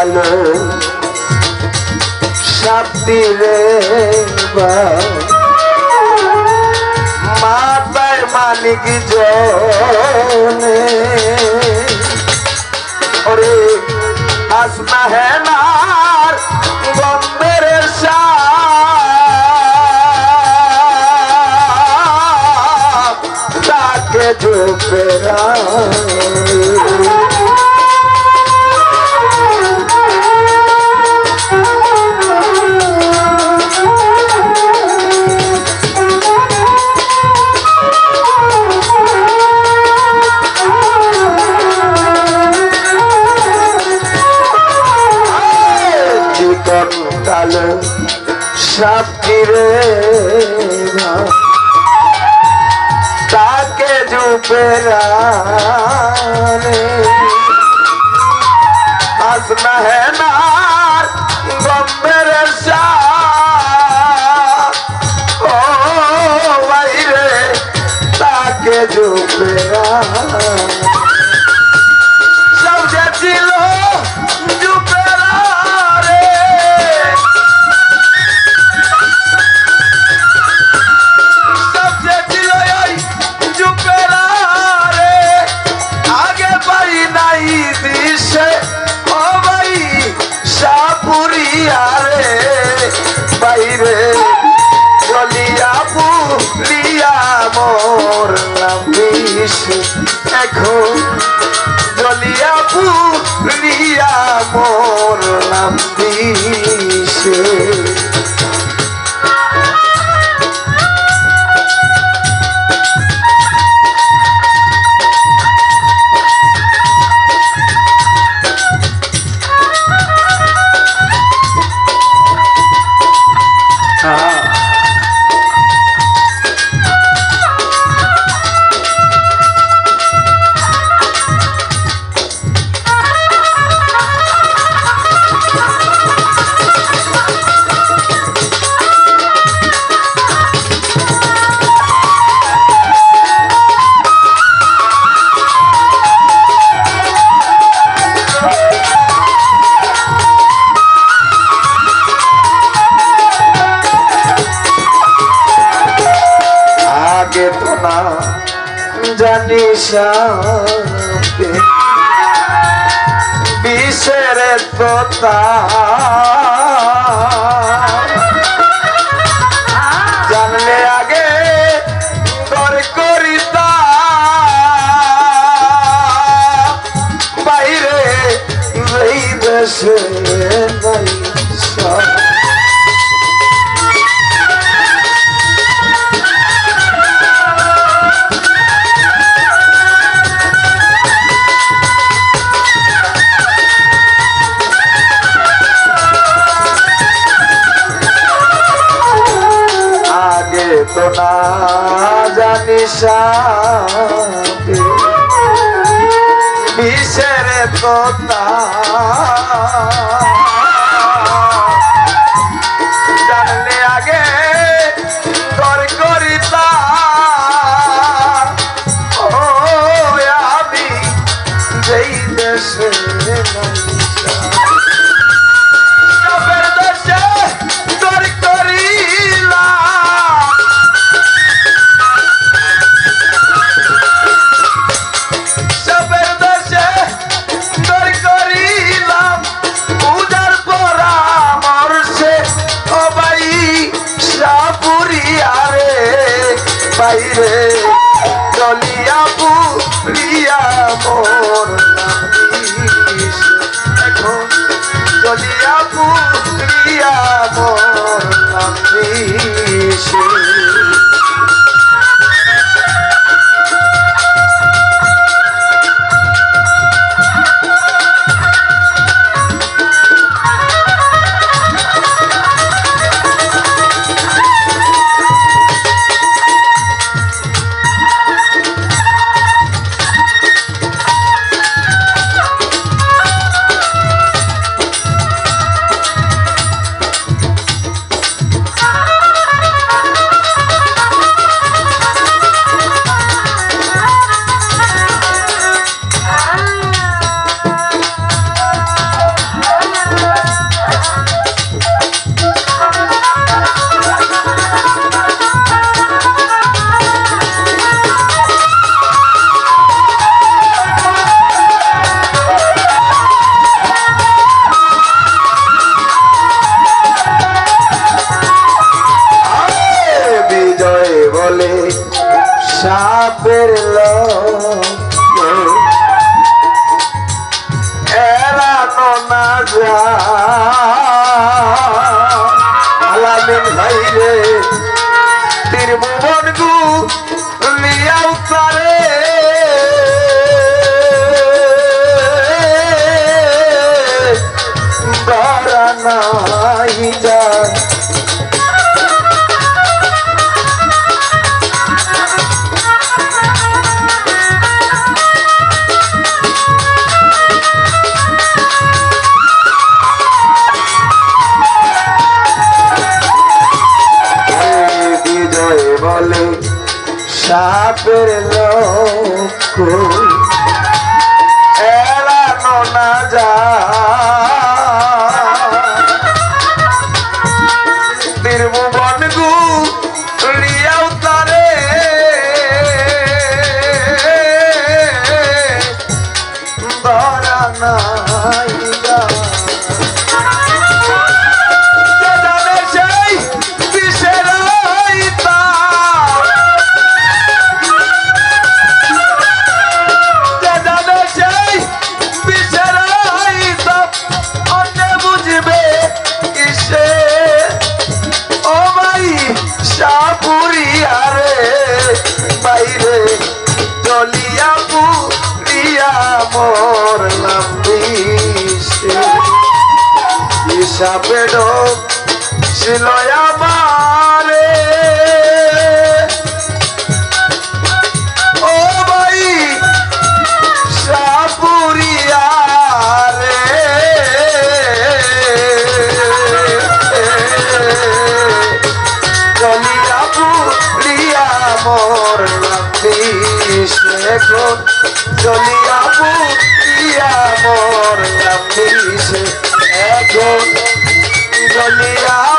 কালো সাপটি রে মাতায় মালিক জনে। ওরে হাসনা হ্যাঁ বন্ধের সাপ। তাকে কালো সাপিরে তাকে জুপেরা আসনা হে নার গম্বের বিষে এখন জলিয়া পুরিয়া মোর জানি সাথে বিষের তোতা জানলে আগে দর করিতা। বাইরে এই দেশে নাই তো না জানি বিষের তো জানলে বাইরে চলিয়া পুরিয়া মোর এখন চলিয়া পুরিয়া মোর নামিস বাপের এরানো না যালামিন ভাইরে তীর ভুবন গু সাপের লোক সাপে ডোব ছিল আমারে ও ভাই, সাপুরিয়া রে। চলিয়া পুরিয়া মোর লাভি সে গো। চলিয়া পুরিয়া মোর লাভি সে গো। বলিয়া